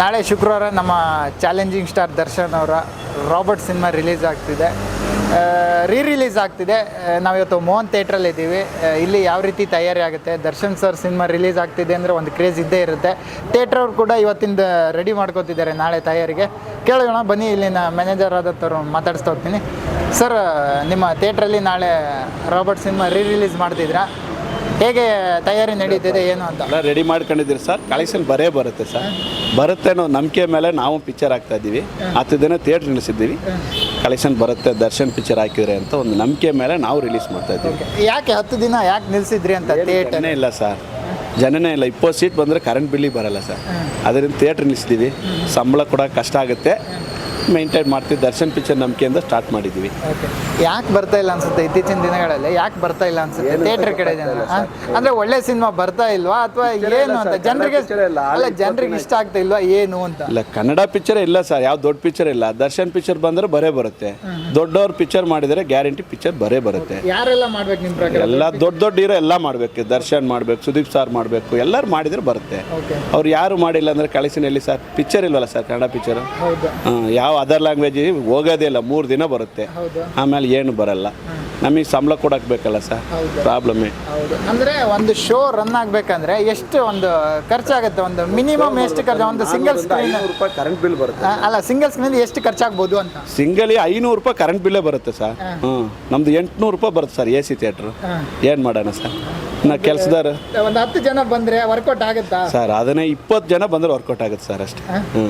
ನಾಳೆ ಶುಕ್ರವಾರ ನಮ್ಮ ಚಾಲೆಂಜಿಂಗ್ ಸ್ಟಾರ್ ದರ್ಶನ್ ಅವರ ರಾಬರ್ಟ್ ಸಿನಿಮಾ ರಿಲೀಸ್ ಆಗ್ತಿದೆ. ರೀ ರಿಲೀಸ್ ಆಗ್ತಿದೆ. ನಾವಿವತ್ತು ಮೋಹನ್ ಥಿಯೇಟ್ರಲ್ಲಿ ಇದ್ದೀವಿ. ಇಲ್ಲಿ ಯಾವ ರೀತಿ ತಯಾರಿ ಆಗುತ್ತೆ? ದರ್ಶನ್ ಸರ್ ಸಿನಿಮಾ ರಿಲೀಸ್ ಆಗ್ತಿದೆ ಅಂದರೆ ಒಂದು ಕ್ರೇಜ್ ಇದ್ದೇ ಇರುತ್ತೆ. ಥಿಯೇಟ್ರ್ ಅವ್ರು ಕೂಡ ಇವತ್ತಿಂದ ರೆಡಿ ಮಾಡ್ಕೋತಿದ್ದಾರೆ ನಾಳೆ ತಯಾರಿಗೆ. ಕೇಳೋಣ, ಬನ್ನಿ ಇಲ್ಲಿನ ಮ್ಯಾನೇಜರ್ ಆದತ್ತವ್ರು ಮಾತಾಡಿಸ್ತಾ ಹೋಗ್ತೀನಿ. ಸರ್ ನಿಮ್ಮ ಥಿಯೇಟ್ರಲ್ಲಿ ನಾಳೆ ರಾಬರ್ಟ್ ಸಿನಿಮಾ ರೀ ರಿಲೀಸ್ ಮಾಡ್ತಿದ್ರಾ ಹೇಗೆ ತಯಾರಿ ನಡೀತಿದೆ ಏನು ಅಂತ? ಎಲ್ಲ ರೆಡಿ ಮಾಡ್ಕೊಂಡಿದ್ದೀರಿ ಸರ್ ಕಲೆಕ್ಷನ್ ಬರೇ ಬರುತ್ತೆ ಸರ್ ಬರುತ್ತೆ ಅನ್ನೋ ನಂಬಿಕೆ ಮೇಲೆ ನಾವು ಪಿಕ್ಚರ್ ಹಾಕ್ತಾ ಇದ್ದೀವಿ. ಹತ್ತು ದಿನ ಥಿಯೇಟ್ರ್ ನಿಲ್ಲಿಸಿದ್ದೀವಿ. ಕಲೆಕ್ಷನ್ ಬರುತ್ತೆ ದರ್ಶನ್ ಪಿಕ್ಚರ್ ಹಾಕಿದ್ರೆ ಅಂತ ಒಂದು ನಂಬಿಕೆ ಮೇಲೆ ನಾವು ರಿಲೀಸ್ ಮಾಡ್ತಾ ಇದ್ದೀವಿ. ಯಾಕೆ ಹತ್ತು ದಿನ ಯಾಕೆ ನಿಲ್ಸಿದ್ರಿ ಅಂತ ಥಿಯೇಟರ್ನೇ ಇಲ್ಲ ಸರ್ ಜನನೇ ಇಲ್ಲ. ಇಪ್ಪತ್ತು ಸೀಟ್ ಬಂದರೆ ಕರೆಂಟ್ ಬಿಲ್ಲಿ ಬರಲ್ಲ ಸರ್ ಅದರಿಂದ ಥಿಯೇಟ್ರ್ ನಿಲ್ಲಿಸಿದ್ದೀವಿ ಸಂಬಳ ಕೂಡ ಕಷ್ಟ ಆಗುತ್ತೆ. ಮೇಂಟೈನ್ ಮಾಡ್ತೀವಿ ದರ್ಶನ್ ಪಿಕ್ಚರ್ ನಂಬಿಕೆಯಿಂದ ಸ್ಟಾರ್ಟ್ ಮಾಡಿದ್ದೀವಿ ಯಾಕೆ ಬರ್ತಾ ಇಲ್ಲ ಅನ್ಸುತ್ತೆ ಇತ್ತೀಚಿನ ದಿನಗಳಲ್ಲಿ? ಯಾಕೆ ಬರ್ತಾ ಇಲ್ಲ ಅನ್ಸುತ್ತೆ? ಥಿಯೇಟರ್ ಕಡೆ ಜನ? ಅಂದ್ರೆ ಒಳ್ಳೆ ಸಿನಿಮಾ ಬರ್ತಾ ಇಲ್ವಾ? ಅಥವಾ ಏನು ಅಂತ? ಜನರಿಗೆ ಅಲ್ಲ ಜನರಿಗೆ ಇಷ್ಟ ಆಗ್ತಾ ಇಲ್ವಾ? ಏನು ಅಂತ? ಇಲ್ಲ ಕನ್ನಡ ಪಿಕ್ಚರ್ ಇಲ್ಲ ಸರ್. ಯಾವ ದೊಡ್ಡ ಪಿಕ್ಚರ್ ಇಲ್ಲ. ದರ್ಶನ್ ಪಿಕ್ಚರ್ ಬಂದ್ರೆ ಬರೇ ಬರುತ್ತೆ. ದೊಡ್ಡವ್ರ ಪಿಕ್ಚರ್ ಮಾಡಿದ್ರೆ ಗ್ಯಾರಂಟಿ ಪಿಕ್ಚರ್ ಬರೇ ಬರುತ್ತೆ. ಯಾರೆಲ್ಲ ಮಾಡ್ಬೇಕು ನಿಮ್ಮ ಪ್ರಕಾರ? ಎಲ್ಲ ದೊಡ್ಡ ದೊಡ್ಡ ಇರೋ ಎಲ್ಲ ಮಾಡಬೇಕು. ದರ್ಶನ್ ಮಾಡಬೇಕು ಸುದೀಪ್ ಸರ್ ಮಾಡಬೇಕು. ಎಲ್ಲರೂ ಮಾಡಿದ್ರೆ ಬರುತ್ತೆ. ಓಕೆ ಅವ್ರು ಯಾರು ಮಾಡಿಲ್ಲ ಅಂದ್ರೆ ಕಳಿಸಿನಲ್ಲಿ ಸರ್ ಪಿಕ್ಚರ್ ಇಲ್ವಲ್ಲ ಸರ್ ಕನ್ನಡ ಪಿಕ್ಚರ್ ಹೌದು. ಯಾವ ಅದರ್ ಲ್ಯಾಂಗ್ವೇಜ್ ಹೋಗೋದೇ ಇಲ್ಲ ಮೂರು ದಿನ ಬರುತ್ತೆ. ಆಮೇಲೆ ಏನು ಬರಲ್ಲ. ನಮಗೆ ಸಂಬಳ ಕೊಡಕ್ಕೆ ಬೇಕಲ್ಲ ಸರ್ ಪ್ರಾಬ್ಲಮ್. ಪ್ರಾಬ್ಲಮ್ಮೇ ಹೌದು. ಅಂದ್ರೆ ಒಂದು ಶೋ ರನ್ ಆಗ್ಬೇಕಂದ್ರೆ ಎಷ್ಟು ಒಂದು ಖರ್ಚಾಗುತ್ತೆ? ಒಂದು ಮಿನಿಮಮ್ ಎಷ್ಟು ಖರ್ಚು ಒಂದು ಸಿಂಗಲ್ ಸ್ಕ್ರೀನ್ ರೂಪಾಯಿ ಕರೆಂಟ್ ಬಿಲ್ ಬರುತ್ತೆ. ಅಲ್ಲ ಸಿಂಗಲ್ ಸ್ಕ್ರೀನ್ ಎಷ್ಟು ಖರ್ಚಾಗ್ಬೋದು ಅಂತ. ಸಿಂಗಲಿ ಐನೂರು ರೂಪಾಯಿ ಕರೆಂಟ್ ಬಿಲ್ಲೇ ಬರುತ್ತೆ ಸರ್. ಹ್ಞೂ ನಮ್ದು ಎಂಟುನೂರು ರೂಪಾಯಿ ಬರುತ್ತೆ ಸರ್ ಎ ಸಿ ಥಿಯೇಟ್ರ್. ಏನು ಮಾಡೋಣ ಸರ್? ನಾ ಕೆಲಸದಾರ? ಒಂದು ಹತ್ತು ಜನ ಬಂದರೆ ವರ್ಕೌಟ್ ಆಗುತ್ತಾ? ಸರ್ ಅದನ್ನೇ ಇಪ್ಪತ್ತು ಜನ ಬಂದರೆ ವರ್ಕೌಟ್ ಆಗುತ್ತೆ ಸರ್ ಅಷ್ಟೇ. ಹ್ಞೂ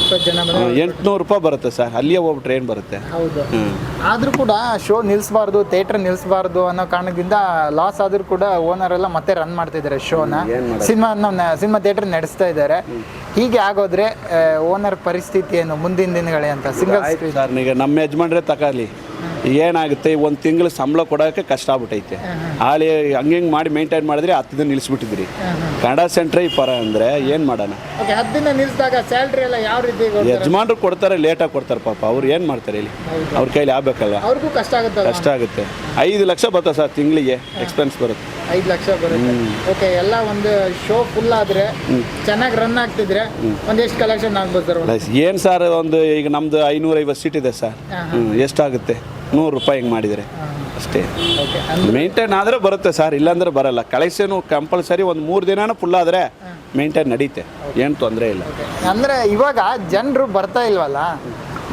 ಇಪ್ಪತ್ತು ಜನ ಎಂಟುನೂರು ರೂಪಾಯಿ ಬರುತ್ತೆ ಸರ್. ಅಲ್ಲಿಯೇ ಹೋಗಿ ಟ್ರೈನ್ ಬರುತ್ತೆ? ಹೌದು. ಆದರೂ ಆದ್ರೂ ಕೂಡ ಶೋ ನಿಲ್ಲಿಸಬಾರ್ದು ಥಿಯೇಟರ್ ನಿಲ್ಲಿಸಬಾರ್ದು ಅನ್ನೋ ಕಾರಣದಿಂದ ಲಾಸ್ ಆದ್ರೂ ಕೂಡ ಓನರ್ ಎಲ್ಲ ಮತ್ತೆ ರನ್ ಮಾಡ್ತಿದ್ದಾರೆ ಶೋನ. ಸಿನಿಮಾ ಸಿನಿಮಾ ಥಿಯೇಟರ್ ನಡೆಸ್ತಾ ಇದ್ದಾರೆ. ಹೀಗೆ ಆಗೋದ್ರೆ ಓನರ್ ಪರಿಸ್ಥಿತಿ ಏನು ಮುಂದಿನ ದಿನಗಳೇ ಅಂತ? ಸಿಂಗಲ್ ನಮ್ಮ ಯಜಮಾನ್ರೆ ತಗೊಳ್ಳಿ ಏನಾಗುತ್ತೆ ಒಂದು ತಿಂಗಳು ಸಂಬಳ ಕೊಡೋಕೆ ಕಷ್ಟ ಆಗ್ಬಿಟ್ಟೈತೆ ಹಾಳಿ ಹಂಗೆ ಹಿಂಗೆ ಮಾಡಿ ಮೇಂಟೈನ್ ಮಾಡಿದ್ರೆ ಹತ್ತು ದಿನ ನಿಲ್ಲಿಸ್ಬಿಟ್ಟಿದ್ರಿ ಕನ್ನಡ ಸೆಂಟ್ರೇ ಈ ಪರ ಅಂದರೆ ಏನು ಮಾಡೋಣ? ಹತ್ತು ದಿನ ನಿಲ್ಲಿಸಿದಾಗ ಸ್ಯಾಲ್ರಿ ಎಲ್ಲ ಯಾವ ರೀತಿ? ಯಜಮಾನ್ರು ಕೊಡ್ತಾರೆ ಲೇಟಾಗಿ ಕೊಡ್ತಾರೆ ಪಾಪ. ಅವ್ರು ಏನು ಮಾಡ್ತಾರೆ ಇಲ್ಲಿ ಅವ್ರ ಕೈಲಿ ಆಗಬೇಕಲ್ಲ ಅವ್ರಿಗೂ ಕಷ್ಟ ಆಗುತ್ತೆ ಕಷ್ಟ ಆಗುತ್ತೆ. ಐದು ಲಕ್ಷ ಬರ್ತದೆ ಸರ್ ತಿಂಗಳಿಗೆ ಎಕ್ಸ್ಪೆನ್ಸ್ ಬರುತ್ತೆ. ಐದು ಲಕ್ಷ ಬರುತ್ತೆ. ಓಕೆ ಎಲ್ಲ ಒಂದು ಶೋ ಫುಲ್ ಆದ್ರೆ ಚೆನ್ನಾಗಿ ರನ್ ಆಗ್ತಿದ್ರೆ ಒಂದೆಷ್ಟು ಕಲೆಕ್ಷನ್ ಆಗ್ಬೋದು ಸರ್? ಏನು ಸರ್ ಒಂದು ಈಗ ನಮ್ಮದು ಐನೂರೈವತ್ತು ಸೀಟ್ ಇದೆ ಸರ್. ಎಷ್ಟಾಗುತ್ತೆ ನೂರು ರೂಪಾಯಿ ಹಿಂಗೆ ಮಾಡಿದರೆ ಅಷ್ಟೇ. ಮೇಂಟೈನ್ ಆದರೆ ಬರುತ್ತೆ ಸರ್ ಇಲ್ಲಾಂದ್ರೆ ಬರಲ್ಲ. ಕಲೆಕ್ಷನು ಕಂಪಲ್ಸರಿ ಒಂದು ಮೂರು ದಿನನೂ ಫುಲ್ ಆದರೆ ಮೇಂಟೈನ್ ನಡೀತೆ. ಏನು ತೊಂದರೆ ಇಲ್ಲ. ಅಂದರೆ ಇವಾಗ ಜನರು ಬರ್ತಾ ಇಲ್ವಲ್ಲ?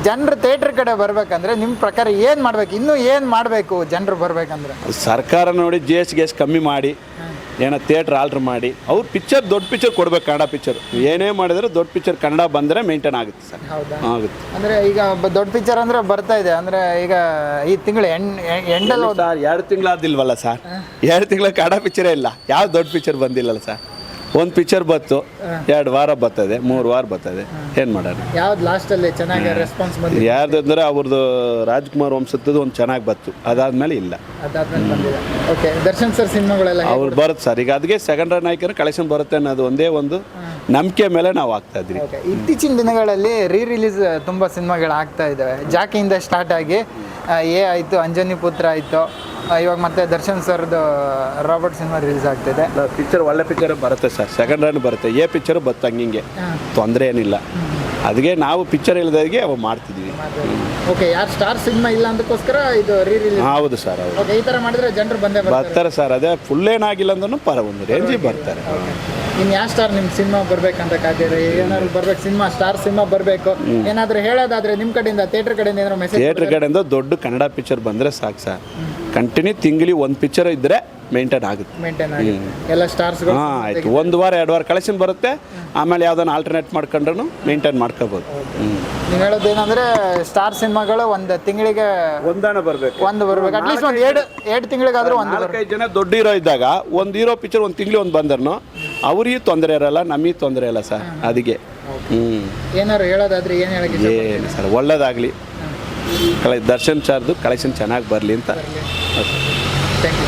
ಜನರು ಥಿಯೇಟ್ರ್ ಕಡೆ ಬರಬೇಕಂದ್ರೆ ನಿಮ್ಮ ಪ್ರಕಾರ ಏನು ಮಾಡಬೇಕು? ಇನ್ನೂ ಏನು ಮಾಡಬೇಕು ಜನರು ಬರಬೇಕಂದ್ರೆ? ಸರ್ಕಾರ ನೋಡಿ ಜಿ ಎಸ್ ಗಿ ಎಸ್ ಕಮ್ಮಿ ಮಾಡಿ. ಏನೋ ಥಿಯೇಟ್ರ್ ಆಲ್ಟ್ರ್ ಮಾಡಿ. ಅವ್ರು ಪಿಕ್ಚರ್ ದೊಡ್ಡ ಪಿಕ್ಚರ್ ಕೊಡ್ಬೇಕು ಕನ್ನಡ ಪಿಕ್ಚರ್ ಏನೇ ಮಾಡಿದ್ರೆ ದೊಡ್ಡ ಪಿಕ್ಚರ್ ಕನ್ನಡ ಬಂದರೆ ಮೇಂಟೈನ್ ಆಗುತ್ತೆ ಸರ್. ಹೌದಾ? ಆಗುತ್ತೆ. ಅಂದ್ರೆ ಈಗ ಬ- ದೊಡ್ಡ ಪಿಕ್ಚರ್ ಅಂದ್ರೆ ಬರ್ತಾ ಇದೆ. ಅಂದ್ರೆ ಈಗ ಈ ತಿಂಗಳು ಎಂಡ್ ಎಂಡಲ್ಲಿ ಸರ್? ಎರಡು ತಿಂಗಳಾದಿಲ್ವಲ್ಲ ಸರ್? ಎರಡು ತಿಂಗಳ ಕನ್ನಡ ಪಿಕ್ಚರೇ ಇಲ್ಲ. ಯಾವ ದೊಡ್ಡ ಪಿಕ್ಚರ್ ಬಂದಿಲ್ಲಲ್ಲ ಸರ್? ಒಂದು ಪಿಕ್ಚರ್ ಬತ್ತು ಎರಡು ವಾರ ಬರ್ತದೆ ಮೂರು ವಾರ ಬರ್ತದೆ. ಏನು ಮಾಡೋಣ? ಯಾವ್ದು ಲಾಸ್ಟಲ್ಲಿ ಚೆನ್ನಾಗಿ ರೆಸ್ಪಾನ್ಸ್ ಬಂದಿದೆ? ಅಂದರೆ ಅವ್ರದ್ದು ರಾಜ್ಕುಮಾರ್ ವಂಶದ್ದು ಒಂದು ಚೆನ್ನಾಗಿ ಬತ್ತು. ಅದಾದ್ಮೇಲೆ ಇಲ್ಲ. ಅದಾದ್ಮೇಲೆ ಬಂದಿದೆ. ಓಕೆ ದರ್ಶನ್ ಸರ್ ಸಿನಿಮಾಗಳೆಲ್ಲ ಅವ್ರು ಬರುತ್ತೆ? ಸರ್ ಈಗ ಅದಕ್ಕೆ ಸೆಕೆಂಡ್ ರನ್ ಹಾಕಿದ್ರೆ ಕಲೆಕ್ಷನ್ ಬರುತ್ತೆ ಅನ್ನೋದು ಒಂದೇ ಒಂದು ನಂಬಿಕೆ ಮೇಲೆ ನಾವು ಆಗ್ತಾ ಇದ್ವಿ ಓಕೆ ಇತ್ತೀಚಿನ ದಿನಗಳಲ್ಲಿ ರೀ ರಿಲೀಸ್ ತುಂಬ ಸಿನಿಮಾಗಳು ಆಗ್ತಾ ಇದ್ದಾವೆ ಜಾಕಿಯಿಂದ ಸ್ಟಾರ್ಟ್ ಆಗಿ ಎ ಆಯಿತು ಅಂಜನಿ ಪುತ್ರ ಆಯಿತು ಇವಾಗ ಮತ್ತೆ ದರ್ಶನ್ ಸರ್ದು ರಾಬರ್ಟ್ ಸಿನಿಮಾ ರಿಲೀಸ್ ಆಗ್ತಿದೆ ಪಿಕ್ಚರ್ ಒಳ್ಳೆ ಪಿಕ್ಚರ್ ಬರುತ್ತೆ ಸರ್ ಸೆಕೆಂಡ್ ರನ್ ಬರುತ್ತೆ. ಎ ಪಿಕ್ಚರ್ ಬತ್ತಂಗಿಂಗೆ ತೊಂದರೆ ಏನಿಲ್ಲ ಅದಕ್ಕೆ ನಾವು ಪಿಕ್ಚರ್ ಇಲ್ಲದಾಗೆ ಅವು ಮಾಡ್ತಿದ್ವಿ. ಓಕೆ ಯಾರು ಸ್ಟಾರ್ ಸಿನಿಮಾ ಇಲ್ಲ ಅದಕ್ಕೋಸ್ಕರ ಇದು ರೀ ರಿಲೀಸ್ ಹೌದು ಸರ್ ಹೌದು. ಓಕೆ ಈ ಥರ ಮಾಡಿದ್ರೆ ಜನರು ಬಂದೇ ಬರ್ತಾರೆ. ಸರ್ ಅದೇ ಫುಲ್ ಏನಾಗಿಲ್ಲ ಅಂದ್ರೂ ಪರ ಒಂದು ರೇಂಜಿಗೆ ಬರ್ತಾರೆ. ಇನ್ನು ಯಾವ ಸ್ಟಾರ್ ನಿಮ್ಮ ಸಿನಿಮಾ ಬರ್ಬೇಕಂತ ಕಾದಿರಿ ಏನಾದ್ರು ಬರ್ಬೇಕು ಸಿನಿಮಾ ಸ್ಟಾರ್ ಸಿನಿಮಾ ಬರಬೇಕು. ಏನಾದ್ರು ಹೇಳೋದಾದ್ರೆ ನಿಮ್ಮ ಕಡೆಯಿಂದ ಥಿಯೇಟರ್ ಕಡೆಯಿಂದ ಏನಾದ್ರು ಮೆಸೇಜ್ ಥಿಯೇಟರ್ ಕಡೆಯಿಂದ ದೊಡ್ಡ ಕನ್ನಡ ಪಿಕ್ಚರ್ ಬಂದರೆ ಸಾಕು ಸರ್ ಕಂಟಿನ್ಯೂ ತಿಂಗ್ಳಿ ಒಂದು ಪಿಕ್ಚರ್ ಇದ್ದರೆ ಮೇಂಟೈನ್ ಆಗುತ್ತೆ. ಮೇಂಟೈನ್ ಆಗಿ ಎಲ್ಲ ಸ್ಟಾರ್ಸ್ಗಳು ಹಾಂ ಆಯಿತು. ಒಂದು ವಾರ ಎರಡು ವಾರ ಕಲೆಕ್ಷನ್ ಬರುತ್ತೆ. ಆಮೇಲೆ ಯಾವುದನ್ನು ಆಲ್ಟರ್ನೇಟ್ ಮಾಡ್ಕೊಂಡ್ರೂ ಮೇಂಟೈನ್ ಮಾಡ್ಕೋಬೋದು. ನೀವು ಹೇಳೋದು ಹೇಳೋದೇನಂದ್ರೆ ಸ್ಟಾರ್ ಸಿನಿಮಾಗಳು ಒಂದು ತಿಂಗಳಿಗೆ ಒಂದಾನ ಬರಬೇಕು. ಒಂದು ಬರ್ಬೇಕು. ಅಟ್ಲೀಸ್ಟ್ ಒಂದು ಎರಡು ಎರಡು ತಿಂಗಳಿಗಾದರೂ ಒಂದು ಬರ್ಬೇಕು. ನಾಲ್ಕೈದು ಜನ ದೊಡ್ಡ ಹೀರೋ ಇದ್ದಾಗ ಒಂದು ಹೀರೋ ಪಿಕ್ಚರ್ ಒಂದು ತಿಂಗಳಿಗೆ ಒಂದು ಬಂದ್ರು ಅವ್ರಿಗೆ ತೊಂದರೆ ಇರಲ್ಲ ನಮಗೆ ತೊಂದರೆ ಇಲ್ಲ ಸರ್ ಅದಕ್ಕೆ. ಹ್ಞೂ ಏನಾದ್ರು ಹೇಳೋದಾದ್ರೆ ಏನು ಹೇಳಕ್ಕೆ ಏನು ಸರ್ ಒಳ್ಳೇದಾಗಲಿ. ಕಲೆ ದರ್ಶನ್ ಚಾರ್ದು ಕಲೆಕ್ಷನ್ ಚೆನ್ನಾಗಿ ಬರಲಿ ಅಂತ. Thank you